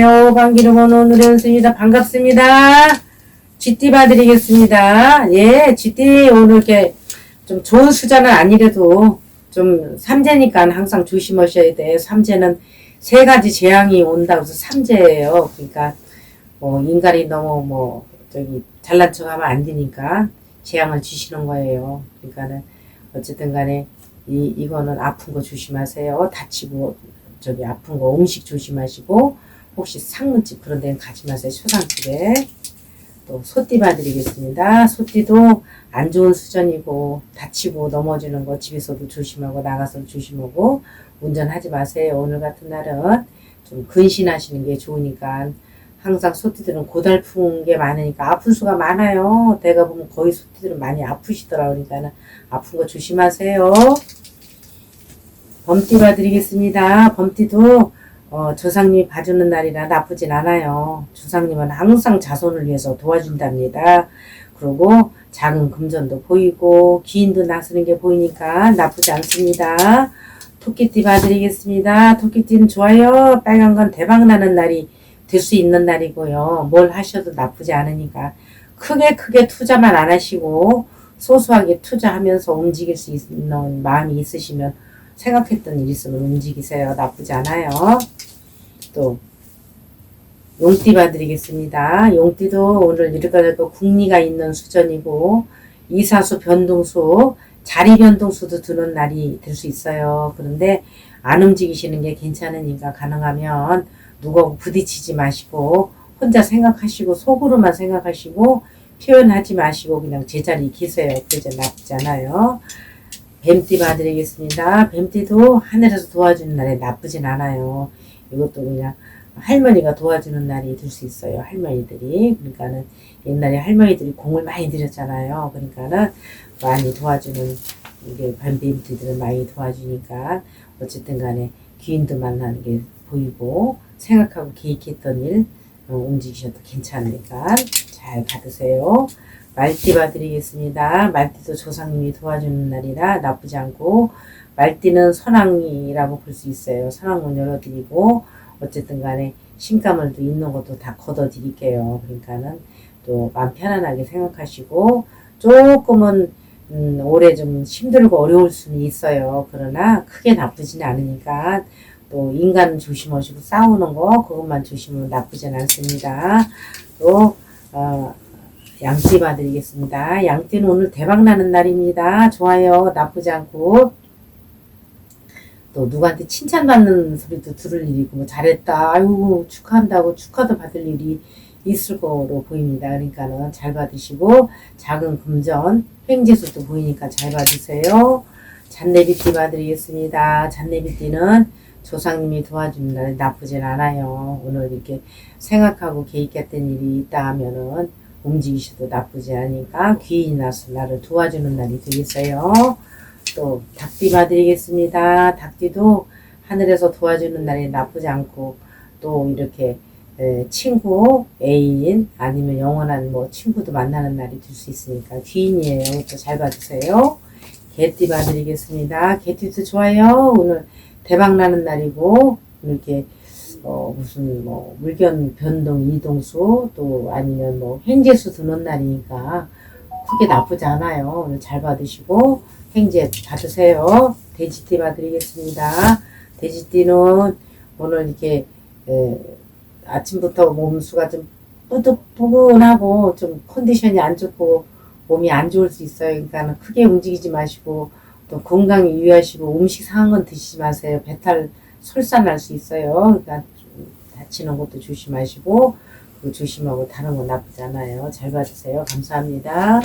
반기로 오늘의 연습입니다. 반갑습니다. 쥐띠 봐드리겠습니다. 예, 쥐띠 오늘 이렇게 좀 좋은 수자는 아니래도 좀 삼재니까 항상 조심하셔야 돼. 삼재는 세 가지 재앙이 온다고 해서 삼재예요. 그러니까 뭐 인간이 너무 뭐 저기 잘난 척하면 안 되니까 재앙을 주시는 거예요. 그러니까는 어쨌든 간에 이 이거는 아픈 거 조심하세요. 다치고 저기 아픈 거 음식 조심하시고 혹시 상문집 그런 데는 가지 마세요. 초상집에 또 소띠 봐드리겠습니다. 소띠도 안 좋은 수전이고 다치고 넘어지는 거 집에서도 조심하고 나가서도 조심하고 운전하지 마세요. 오늘 같은 날은 좀 근신하시는 게 좋으니까 항상 소띠들은 고달픈 게 많으니까 아픈 수가 많아요. 내가 보면 거의 소띠들은 많이 아프시더라 그러니까는 아픈 거 조심하세요. 범띠 봐드리겠습니다. 범띠도 어, 조상님이 봐주는 날이라 나쁘진 않아요. 조상님은 항상 자손을 위해서 도와준답니다. 그리고 작은 금전도 보이고 기인도 나서는 게 보이니까 나쁘지 않습니다. 토끼띠 봐드리겠습니다. 토끼띠는 좋아요. 빨간 건 대박 나는 날이 될 수 있는 날이고요. 뭘 하셔도 나쁘지 않으니까 크게 크게 투자만 안 하시고 소소하게 투자하면서 움직일 수 있는 마음이 있으시면 생각했던 일 있으면 움직이세요. 나쁘지 않아요. 또 용띠 봐드리겠습니다. 용띠도 오늘 이렇게 국리가 있는 수전이고 이사수 변동수 자리 변동수도 드는 날이 될 수 있어요. 그런데 안 움직이시는 게 괜찮으니까 가능하면 누가 부딪히지 마시고 혼자 생각하시고 속으로만 생각하시고 표현하지 마시고 그냥 제자리 계세요. 그저 나쁘지 않아요. 뱀띠 봐드리겠습니다. 뱀띠도 하늘에서 도와주는 날에 나쁘진 않아요. 이것도 그냥 할머니가 도와주는 날이 될 수 있어요. 할머니들이. 그러니까는 옛날에 할머니들이 공을 많이 들였잖아요. 그러니까는 많이 도와주는 이게 뱀띠들은 많이 도와주니까 어쨌든 간에 귀인도 만나는 게 보이고 생각하고 계획했던 일 어, 움직이셔도 괜찮으니까 잘 받으세요. 말띠 봐 드리겠습니다. 말띠도 조상님이 도와주는 날이라 나쁘지 않고 말띠는 선왕이라고 볼 수 있어요. 선왕문 열어드리고 어쨌든 간에 신가물도 있는 것도 다 걷어드릴게요. 그러니까는 또 마음 편안하게 생각하시고 조금은 음, 올해 좀 힘들고 어려울 수는 있어요. 그러나 크게 나쁘지는 않으니까 또 인간 조심하시고 싸우는 거 그것만 조심하면 나쁘진 않습니다. 또 어, 양띠 봐드리겠습니다. 양띠는 오늘 대박 나는 날입니다. 좋아요. 나쁘지 않고 또 누구한테 칭찬받는 소리도 들을 일이고 뭐 잘했다. 아이고 축하한다고 축하도 받을 일이 있을 거로 보입니다. 그러니까는 잘 받으시고 작은 금전 횡재수도 보이니까 잘 받으세요. 잔내비띠 봐드리겠습니다. 잔내비띠는 조상님이 도와주는 날 나쁘진 않아요. 오늘 이렇게 생각하고 계획했던 일이 있다 하면은 움직이셔도 나쁘지 않으니까 귀인이 나서 나를 도와주는 날이 되겠어요. 또 닭띠 봐드리겠습니다. 닭띠도 하늘에서 도와주는 날이 나쁘지 않고 또 이렇게 에, 친구, 애인 아니면 영원한 뭐 친구도 만나는 날이 될 수 있으니까 귀인이에요. 또잘 받으세요. 개띠 봐드리겠습니다. 개띠도 좋아요. 오늘 대박 나는 날이고 이렇게 어 무슨 뭐 물견 변동 이동수 또 아니면 뭐 횡재수 드는 날이니까 크게 나쁘지 않아요. 잘 받으시고 횡재 받으세요. 돼지띠 봐드리겠습니다. 돼지띠는 오늘 이렇게 에, 아침부터 몸수가 좀 뿌듯뿌근하고 좀 컨디션이 안 좋고 몸이 안 좋을 수 있어요. 그러니까 크게 움직이지 마시고 또 건강에 유의하시고 음식 상한 건 드시지 마세요. 배탈 설사 날 수 있어요. 그러니까 좀 다치는 것도 조심하시고 그리고 조심하고 다른 건 나쁘지 않아요. 잘 봐주세요. 감사합니다.